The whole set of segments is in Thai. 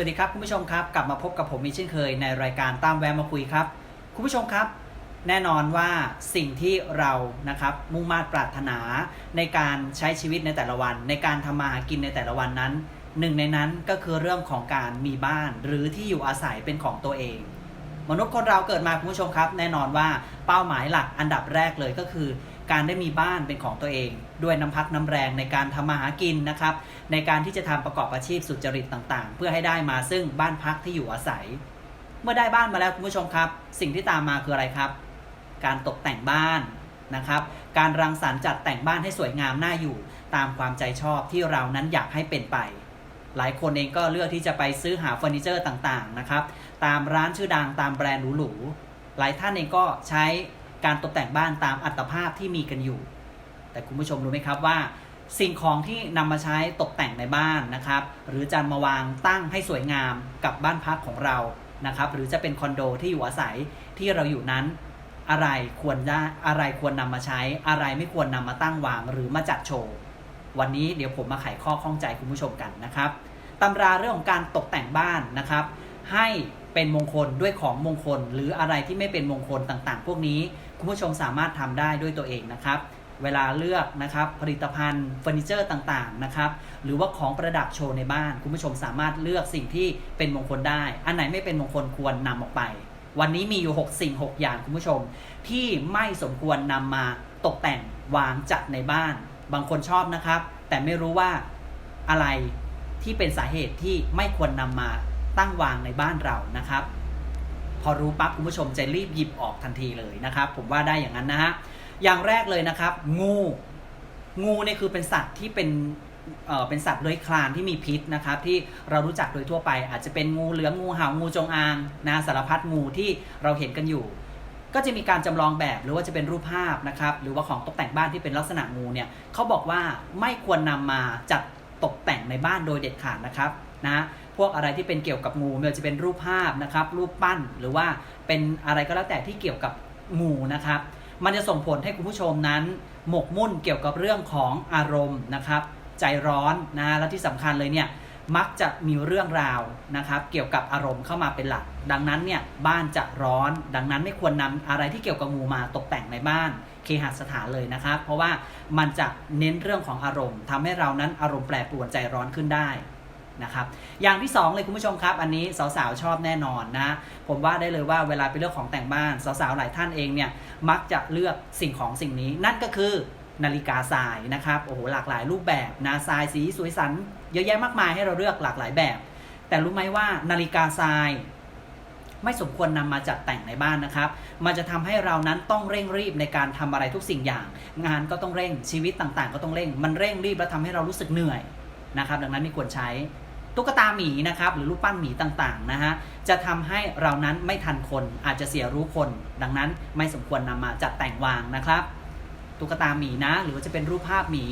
วัสดีครับคุณผู้ชมครับ กลับมาพบกับผมอีกเช่นเคยในรายการตามแวะมาคุยครับ คุณผู้ชมครับ แน่นอนว่าสิ่งที่เรานะครับมุ่งมา่ปรารถนาในการใช้ชีวิตในแต่ละวัน ในการทำมาหากินในแต่ละวันนั้น หนึ่งในนั้นก็คือเรื่องของการมีบ้านหรือที่อยู่อาศัยเป็นของตัวเอง มนุษย์คนเราเกิดมาคุณผู้ชมครับ แน่นอนว่าเป้าหมายหลักอันดับแรกเลยก็คือ การได้มีบ้านเป็นของตัวเอง ด้วยน้ำพักน้ำแรงในการทำมาหากินนะครับ ในการที่จะทำประกอบอาชีพสุจริตต่างๆ เพื่อให้ได้มาซึ่งบ้านพักที่อยู่อาศัย เมื่อได้บ้านมาแล้วคุณผู้ชมครับ สิ่งที่ตามมาคืออะไรครับ การตกแต่งบ้านนะครับ การรังสรรค์จัดแต่งบ้านให้สวยงามน่าอยู่ ตามความใจชอบที่เรานั้นอยากให้เป็นไป หลายคนเองก็เลือกที่จะไปซื้อหาเฟอร์นิเจอร์ต่างๆนะครับ ตามร้านชื่อดังตามแบรนด์หรูๆหลายท่านเองก็ใช้ การตกแต่งบ้านตามอัตภาพที่มีกันอยู่ แต่คุณผู้ชมรู้ไหมครับว่า สิ่งของที่นำมาใช้ตกแต่งในบ้านนะครับ หรือจะมาวางตั้งให้สวยงามกับบ้านพักของเรานะครับ หรือจะเป็นคอนโดที่อยู่อาศัยที่เราอยู่นั้น อะไรควรได้อะไรควรนำมาใช้ อะไรไม่ควรนำมาตั้งวางหรือมาจัดโชว์วันนี้เดี๋ยวผมมาไขข้อข้องใจคุณผู้ชมกันนะครับตำราเรื่องของการตกแต่งบ้านนะครับ ให้เป็นมงคลด้วยของมงคล หรืออะไรที่ไม่เป็นมงคลต่างๆ พวกนี้ คุณผู้ชมสามารถทำได้ด้วยตัวเองนะครับ เวลาเลือกนะครับผลิตภัณฑ์เฟอร์นิเจอร์ต่างๆนะครับหรือว่าของประดับโชว์ในบ้าน คุณผู้ชมสามารถเลือกสิ่งที่เป็นมงคลได้ อันไหนไม่เป็นมงคลควรนำออกไป วันนี้มีอยู่ 6 สิ่ง 6 อย่างคุณผู้ชม ที่ไม่สมควรนำมาตกแต่งวางจัดในบ้าน บางคนชอบนะครับ แต่ไม่รู้ว่าอะไรที่เป็นสาเหตุที่ไม่ควรนำมาตั้งวางในบ้านเรานะครับ พอรู้ปั๊บคุณผู้ชมจะรีบหยิบออกทันทีเลยนะครับ ผมว่าได้อย่างนั้นนะฮะอย่างแรกเลยนะครับ งูงูเนี่ยคือเป็นสัตว์ที่เป็นเอ่อเป็นสัตว์เลื้อยคลานที่มีพิษนะครับ ที่เรารู้จักโดยทั่วไป อาจจะเป็นงูเหลือมงูเห่างูจงอางนะสารพัดงูที่เราเห็นกันอยู่ ก็จะมีการจำลองแบบหรือว่าจะเป็นรูปภาพนะครับ หรือว่าของตกแต่งบ้านที่เป็นลักษณะงูเนี่ยเขาบอกว่าไม่ควรนำมาจัดตกแต่งในบ้านโดยเด็ดขาดนะครับนะ วกอะไรที่เป็นเกี่ยวกับงูไม่ว่าจะเป็นรูปภาพนะครับ รูปปั้นหรือว่าเป็นอะไรก็แล้วแต่ที่เกี่ยวกับงูนะครับ มันจะส่งผลให้คุณผู้ชมนั้น หมกมุ่นเกี่ยวกับเรื่องของอารมณ์นะครับ ใจร้อนนะและที่สำคัญเลยเนี่ยมักจะมีเรื่องราวนะครับ เกี่ยวกับอารมณ์เข้ามาเป็นหลัก ดังนั้นเนี่ยบ้านจะร้อน ดังนั้นไม่ควรนำอะไรที่เกี่ยวกับงูมาตกแต่งในบ้านเคหสถานเลยนะครับ เพราะว่ามันจะเน้นเรื่องของอารมณ์ทำให้เรานั้นอารมณ์แปรปรวนใจร้อนขึ้นได้ นะครับ อย่างที่ 2 เลยคุณผู้ชมครับ อันนี้สาวๆชอบแน่นอนนะ ผมว่าได้เลยว่าเวลาไปเลือกของแต่งบ้านสาวๆหลายท่านเองเนี่ยมักจะเลือกสิ่งของสิ่งนี้ นั่นก็คือนาฬิกาทรายนะครับโอ้โหหลากหลายรูปแบบนะทรายสีสวยสันเยอะแยะมากมายให้เราเลือกหลากหลายแบบ แต่รู้ไหมว่านาฬิกาทรายไม่สมควรนำมาจัดแต่งในบ้านนะครับ มันจะทำให้เรานั้นต้องเร่งรีบในการทำอะไรทุกสิ่งอย่าง งานก็ต้องเร่งชีวิตต่างๆ ก็ต้องเร่ง มันเร่งรีบแล้วทำให้เรารู้สึกเหนื่อยนะครับ ดังนั้นไม่ควรใช้ ตุ๊กตาหมีนะครับหรือรูปปั้นหมีต่างๆนะฮะจะทำให้เรานั้นไม่ทันคนอาจจะเสียรู้คน ดังนั้นไม่สมควรนำมาจัดแต่งวางนะครับตุ๊กตาหมีนะ หรือว่าจะเป็นรูปภาพหมี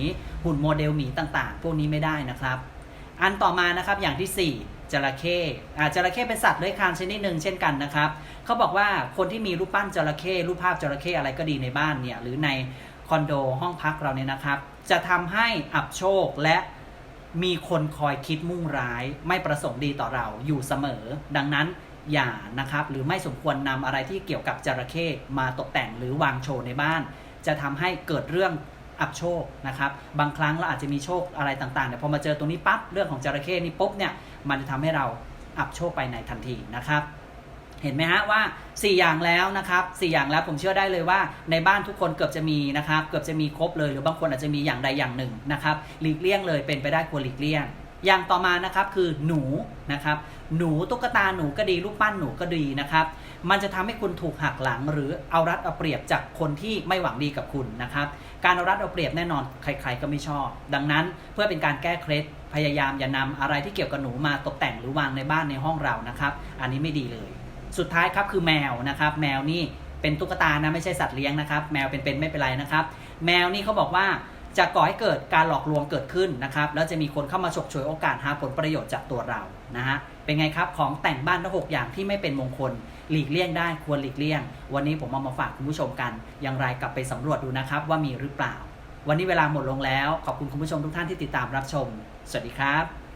หุ่นโมเดลหมีต่างๆ พวกนี้ไม่ได้นะครับ อันต่อมานะครับอย่างที่ 4จระเข้อ่าจระเข้เป็นสัตว์เลื้อยคลานชนิดหนึ่งเช่นกันนะครับเขาบอกว่าคนที่มีรูปปั้นจระเข้รูปภาพจระเข้อะไรก็ดีในบ้านเนี่ยหรือในคอนโดห้องพักเราเนี่ยนะครับ จะทำให้อับโชคและ มีคนคอยคิดมุ่งร้าย ไม่ประสงค์ดีต่อเราอยู่เสมอ ดังนั้นอย่านะครับ หรือไม่สมควรนำอะไรที่เกี่ยวกับจระเข้มาตกแต่งหรือวางโชว์ในบ้าน จะทำให้เกิดเรื่องอับโชคนะครับ บางครั้งเราอาจจะมีโชคอะไรต่างๆแต่พอมาเจอตรงนี้ปั๊บเรื่องของจระเข้นี่ปุ๊บเนี่ยมันจะทำให้เราอับโชคไปในทันทีนะครับ เห็นไหมฮะว่า 4 อย่างแล้วนะครับ4อย่างแล้วผมเชื่อได้เลยว่าในบ้านทุกคนเกือบจะมีนะครับเกือบจะมีครบเลยหรือบางคนอาจจะมีอย่างใดอย่างหนึ่งนะครับหลีกเลี่ยงเลยเป็นไปได้ควรหลีกเลี่ยง อย่างต่อมานะครับคือหนูนะครับหนูตุ๊กตาหนูก็ดีรูปปั้นหนูก็ดีนะครับมันจะทำให้คุณถูกหักหลัง หรือเอารัดเอาเปรียบจากคนที่ไม่หวังดีกับคุณนะครับการเอารัดเอาเปรียบแน่นอนใคร ๆ ก็ไม่ชอบ ดังนั้นเพื่อเป็นการแก้เคล็ดพยายามอย่านำอะไรที่เกี่ยวกับหนูมาตกแต่งหรือวางในบ้านในห้องเรานะครับอันนี้ไม่ดีเลย สุดท้ายครับคือแมวนะครับ แมวนี่เป็นตุ๊กตานะไม่ใช่สัตว์เลี้ยงนะครับ แมวเป็นๆไม่เป็นไรนะครับ แมวนี่เขาบอกว่าจะก่อให้เกิดการหลอกลวงเกิดขึ้นนะครับ แล้วจะมีคนเข้ามาฉกฉวยโอกาสหาผลประโยชน์จากตัวเรานะฮะเป็นไงครับของแต่งบ้านทั้งหกอย่างที่ไม่เป็นมงคล หลีกเลี่ยงได้ควรหลีกเลี่ยง วันนี้ผมเอามาฝากคุณผู้ชมกัน อย่างไรกลับไปสำรวจดูนะครับว่ามีหรือเปล่า วันนี้เวลาหมดลงแล้ว ขอบคุณคุณผู้ชมทุกท่านที่ติดตามรับชม สวัสดีครับ